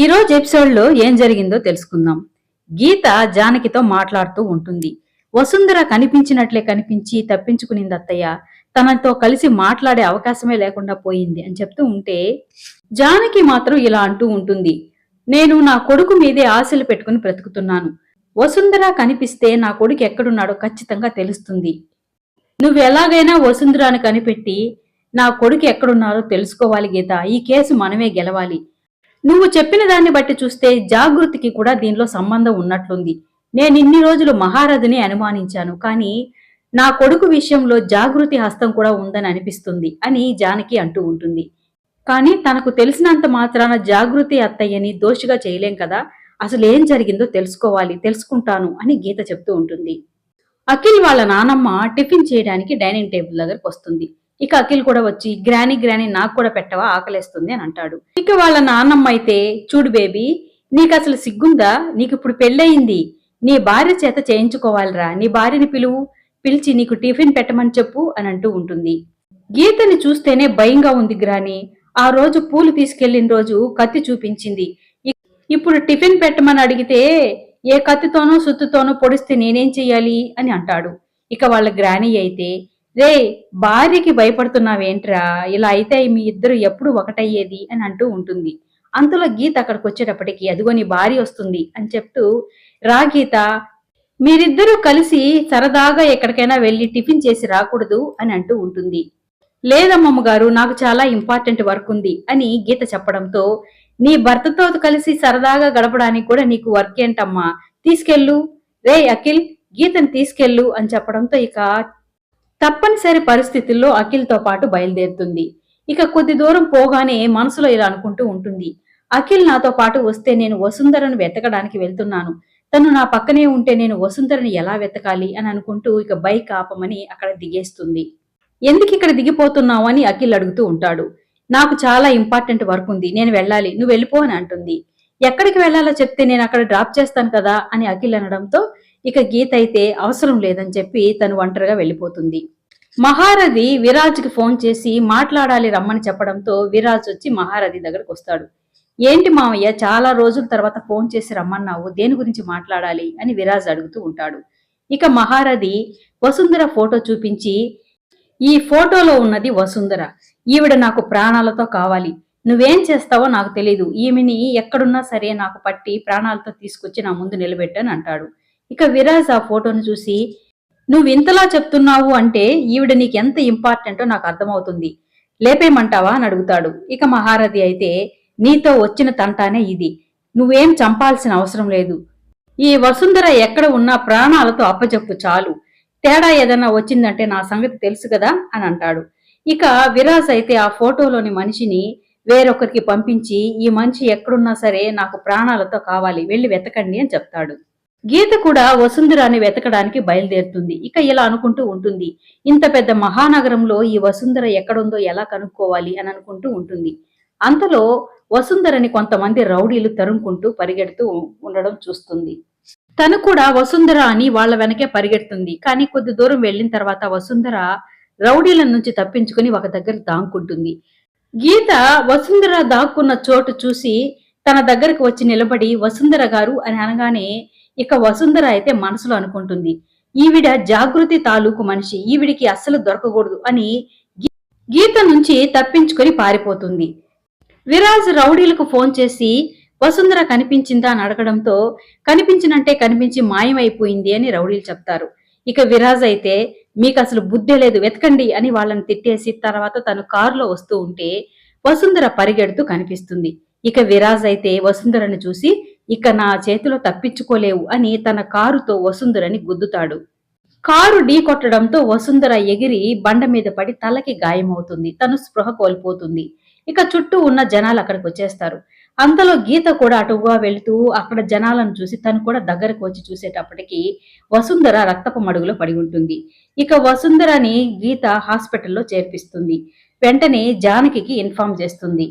ఈరోజు ఎపిసోడ్లో ఏం జరిగిందో తెలుసుకుందాం. గీత జానకితో మాట్లాడుతూ ఉంటుంది. వసుంధర కనిపించినట్లే కనిపించి తప్పించుకునింది అత్తయ్య తనతో కలిసి మాట్లాడే అవకాశమే లేకుండా పోయింది అని చెప్తూ ఉంటే జానకి మాత్రం ఇలా అంటూ ఉంటుంది. నేను నా కొడుకు మీదే ఆశలు పెట్టుకుని బ్రతుకుతున్నాను. వసుంధర కనిపిస్తే నా కొడుకు ఎక్కడున్నాడో ఖచ్చితంగా తెలుస్తుంది. నువ్వు ఎలాగైనా వసుంధరాని కనిపెట్టి నా కొడుకు ఎక్కడున్నారో తెలుసుకోవాలి గీత. ఈ కేసు మనమే గెలవాలి. నువ్వు చెప్పిన దాన్ని బట్టి చూస్తే జాగృతికి కూడా దీనిలో సంబంధం ఉన్నట్లుంది. నేను ఇన్ని రోజులు మహారథిని అనుమానించాను కానీ నా కొడుకు విషయంలో జాగృతి హస్తం కూడా ఉందని అనిపిస్తుంది అని జానకి అంటూ ఉంటుంది. కానీ తనకు తెలిసినంత మాత్రాన జాగృతి అత్తయ్యని దోషిగా చేయలేం కదా అసలు ఏం జరిగిందో తెలుసుకోవాలి తెలుసుకుంటాను అని గీత చెప్తూ ఉంటుంది. అఖిల్ వాళ్ళ నానమ్మ టిఫిన్ చేయడానికి డైనింగ్ టేబుల్ దగ్గరకు వస్తుంది. ఇక అఖిల్ కూడా వచ్చి గ్రాని గ్రాని నాకు కూడా పెట్టవా? ఆకలేస్తుంది అని అంటాడు. ఇక వాళ్ళ నాన్నమ్మ అయితే చూడు బేబీ నీకు అసలు సిగ్గుందా? నీకు ఇప్పుడు పెళ్ళయింది. నీ భార్య చేత చేయించుకోవాలిరా. నీ భార్యని పిలువు. పిలిచి నీకు టిఫిన్ పెట్టమని చెప్పు అని అంటూ ఉంటుంది. గీతని చూస్తేనే భయంగా ఉంది గ్రాని. ఆ రోజు పూలు తీసుకెళ్ళిన రోజు కత్తి చూపించింది. ఇప్పుడు టిఫిన్ పెట్టమని అడిగితే ఏ కత్తితోనో సుత్తుతోనో పొడిస్తే నేనేం చెయ్యాలి? అని అంటాడు. ఇక వాళ్ళ గ్రాని అయితే రే భార్యకి భయపడుతున్నావేంట్రా? ఇలా అయితే మీ ఇద్దరు ఎప్పుడు ఒకటయ్యేది అని అంటూ ఉంటుంది. అంతలో గీత అక్కడికి వచ్చేటప్పటికి అదిగో నీ భార్య వస్తుంది అని చెప్తూ రా గీత మీరిద్దరూ కలిసి సరదాగా ఎక్కడికైనా వెళ్ళి టిఫిన్ చేసి రాకూడదు అని అంటూ ఉంటుంది. లేదమ్మమ్మ గారు నాకు చాలా ఇంపార్టెంట్ వర్క్ ఉంది అని గీత చెప్పడంతో నీ భర్తతో కలిసి సరదాగా గడపడానికి కూడా నీకు వర్క్ ఏంటమ్మా? తీసుకెళ్ళు. రే అఖిల్ గీతని తీసుకెళ్ళు అని చెప్పడంతో ఇక తప్పనిసరి పరిస్థితుల్లో అఖిల్తో పాటు బయలుదేరుతుంది. ఇక కొద్ది దూరం పోగానే మనసులో ఇలా అనుకుంటూ ఉంటుంది. అఖిల్ నాతో పాటు వస్తే నేను వసుంధరను వెతకడానికి వెళ్తున్నాను. తను నా పక్కనే ఉంటే నేను వసుంధరని ఎలా వెతకాలి అని అనుకుంటూ ఇక బైక్ ఆపమని అక్కడ దిగేస్తుంది. ఎందుకు ఇక్కడ దిగిపోతున్నావు? అని అఖిల్ అడుగుతూ ఉంటాడు. నాకు చాలా ఇంపార్టెంట్ వర్క్ ఉంది. నేను వెళ్ళాలి. నువ్వు వెళ్ళిపో అని అంటుంది. ఎక్కడికి వెళ్ళాలో చెప్తే నేను అక్కడ డ్రాప్ చేస్తాను కదా అని అఖిల్ అనడంతో ఇక గీత అయితే అవసరం లేదని చెప్పి తను ఒంటరిగా వెళ్ళిపోతుంది. మహారథి విరాజ్కి ఫోన్ చేసి మాట్లాడాలి రమ్మని చెప్పడంతో విరాజ్ వచ్చి మహారథి దగ్గరకు వస్తాడు. ఏంటి మామయ్య చాలా రోజుల తర్వాత ఫోన్ చేసి రమ్మన్నావు దేని గురించి మాట్లాడాలి? అని విరాజ్ అడుగుతూ ఉంటాడు. ఇక మహారథి వసుంధర ఫోటో చూపించి ఈ ఫోటోలో ఉన్నది వసుంధర. ఈవిడ నాకు ప్రాణాలతో కావాలి. నువ్వేం చేస్తావో నాకు తెలీదు. ఈమెని ఎక్కడున్నా సరే నాకు పట్టి ప్రాణాలతో తీసుకొచ్చి నా ముందు నిలబెట్టని అంటాడు. ఇక విరాజ్ ఆ ఫోటోను చూసి నువ్వు ఇంతలా చెప్తున్నావు అంటే ఈవిడ నీకు ఎంత ఇంపార్టెంటో నాకు అర్థమవుతుంది. లేపేయమంటావా? అని అడుగుతాడు. ఇక మహారథి అయితే నీతో వచ్చిన తంటానే ఇది. నువ్వేం చంపాల్సిన అవసరం లేదు. ఈ వసుంధర ఎక్కడ ఉన్నా ప్రాణాలతో అప్పచెప్పు చాలు. తేడా ఏదన్నా వచ్చిందంటే నా సంగతి తెలుసు కదా? అని అంటాడు. ఇక విరాజ్ అయితే ఆ ఫోటోలోని మనిషిని వేరొకరికి పంపించి ఈ మనిషి ఎక్కడున్నా సరే నాకు ప్రాణాలతో కావాలి. వెళ్ళి వెతకండి అని చెప్తాడు. గీత కూడా వసుంధరాని వెతకడానికి బయలుదేరుతుంది. ఇక ఇలా అనుకుంటూ ఉంటుంది. ఇంత పెద్ద మహానగరంలో ఈ వసుంధర ఎక్కడుందో ఎలా కనుక్కోవాలి అని అనుకుంటూ ఉంటుంది. అంతలో వసుంధరని కొంతమంది రౌడీలు తరుముకుంటూ పరిగెడుతూ ఉండడం చూస్తుంది. తను కూడా వసుంధర అని వాళ్ళ వెనకే పరిగెడుతుంది. కానీ కొద్ది దూరం వెళ్ళిన తర్వాత వసుంధర రౌడీల నుంచి తప్పించుకుని ఒక దగ్గర దాక్కుంటుంది. గీత వసుంధర దాక్కున్న చోటు చూసి తన దగ్గరకు వచ్చి నిలబడి వసుంధర గారు అని అనగానే ఇక వసుంధర అయితే మనసులో అనుకుంటుంది. ఈవిడ జాగృతి తాలూకు మనిషి ఈవిడికి అస్సలు దొరకకూడదు అని గీత నుంచి తప్పించుకొని పారిపోతుంది. విరాజ్ రౌడీలకు ఫోన్ చేసి వసుంధర కనిపించిందా అని అడగడంతో కనిపించినంటే కనిపించి మాయమైపోయింది అని రౌడీలు చెప్తారు. ఇక విరాజ్ అయితే మీకు అసలు బుద్ధి లేదు వెతకండి అని వాళ్ళని తిట్టేసి తర్వాత తను కారులో వస్తూ ఉంటే వసుంధర పరిగెడుతూ కనిపిస్తుంది. ఇక విరాజ్ అయితే వసుంధరని చూసి ఇక నా చేతిలో తప్పించుకోలేవు అని తన కారుతో వసుంధరని గుద్దుతాడు. కారు ఢీ కొట్టడంతో వసుంధర ఎగిరి బండ మీద పడి తలకి గాయమవుతుంది. తను స్పృహ కోల్పోతుంది. ఇక చుట్టూ ఉన్న జనాలు అక్కడికి వచ్చేస్తారు. అంతలో గీత కూడా అటుగా వెళుతూ అక్కడ జనాలను చూసి తను కూడా దగ్గరకు వచ్చి చూసేటప్పటికి వసుంధర రక్తపు మడుగులో పడి ఉంటుంది. ఇక వసుంధరని గీత హాస్పిటల్లో చేర్పిస్తుంది. వెంటనే జానకికి ఇన్ఫామ్ చేస్తుంది.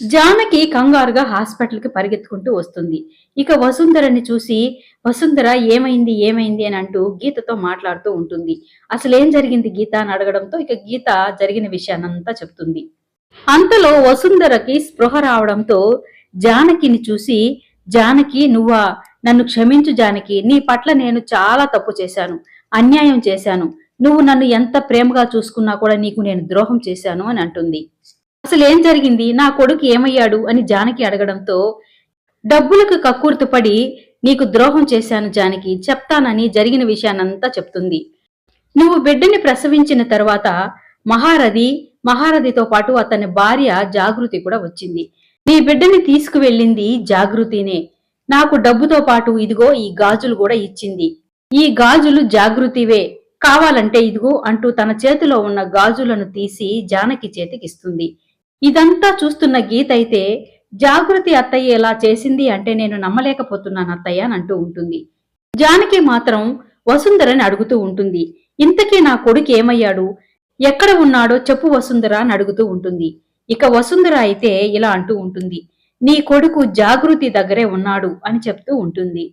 జానకి కంగారుగా హాస్పిటల్కి పరిగెత్తుకుంటూ వస్తుంది. ఇక వసుంధరని చూసి వసుంధర ఏమైంది ఏమైంది? అని అంటూ గీతతో మాట్లాడుతూ ఉంటుంది. అసలు ఏం జరిగింది గీత అని అడగడంతో ఇక గీత జరిగిన విషయాన్నంతా చెప్తుంది. అంతలో వసుంధరకి స్పృహ రావడంతో జానకిని చూసి జానకి నువ్వా? నన్ను క్షమించు జానకి. నీ పట్ల నేను చాలా తప్పు చేశాను. అన్యాయం చేశాను. నువ్వు నన్ను ఎంత ప్రేమగా చూసుకున్నా కూడా నీకు నేను ద్రోహం చేశాను అని అంటుంది. అసలు ఏం జరిగింది? నా కొడుకు ఏమయ్యాడు? అని జానకి అడగడంతో డబ్బులకు కక్కుర్తుపడి నీకు ద్రోహం చేశాను జానకి. చెప్తానని జరిగిన విషయానంతా చెప్తుంది. నువ్వు బిడ్డని ప్రసవించిన తర్వాత మహారథి మహారథితో పాటు అతని భార్య జాగృతి కూడా వచ్చింది. నీ బిడ్డని తీసుకువెళ్ళింది జాగృతినే. నాకు డబ్బుతో పాటు ఇదిగో ఈ గాజులు కూడా ఇచ్చింది. ఈ గాజులు జాగృతివే. కావాలంటే ఇదిగో అంటూ తన చేతిలో ఉన్న గాజులను తీసి జానకి చేతికిస్తుంది. ఇదంతా చూస్తున్న గీత అయితే జాగృతి అత్తయ్య ఎలా చేసింది అంటే నేను నమ్మలేకపోతున్నాను అత్తయ్య అని అంటూ ఉంటుంది. జానకి మాత్రం వసుంధరని అడుగుతూ ఉంటుంది. ఇంతకీ నా కొడుకు ఏమయ్యాడు? ఎక్కడ ఉన్నాడో చెప్పు వసుంధర అని అడుగుతూ ఉంటుంది. ఇక వసుంధర అయితే ఇలా అంటూ ఉంటుంది. నీ కొడుకు జాగృతి దగ్గరే ఉన్నాడు అని చెప్తూ ఉంటుంది.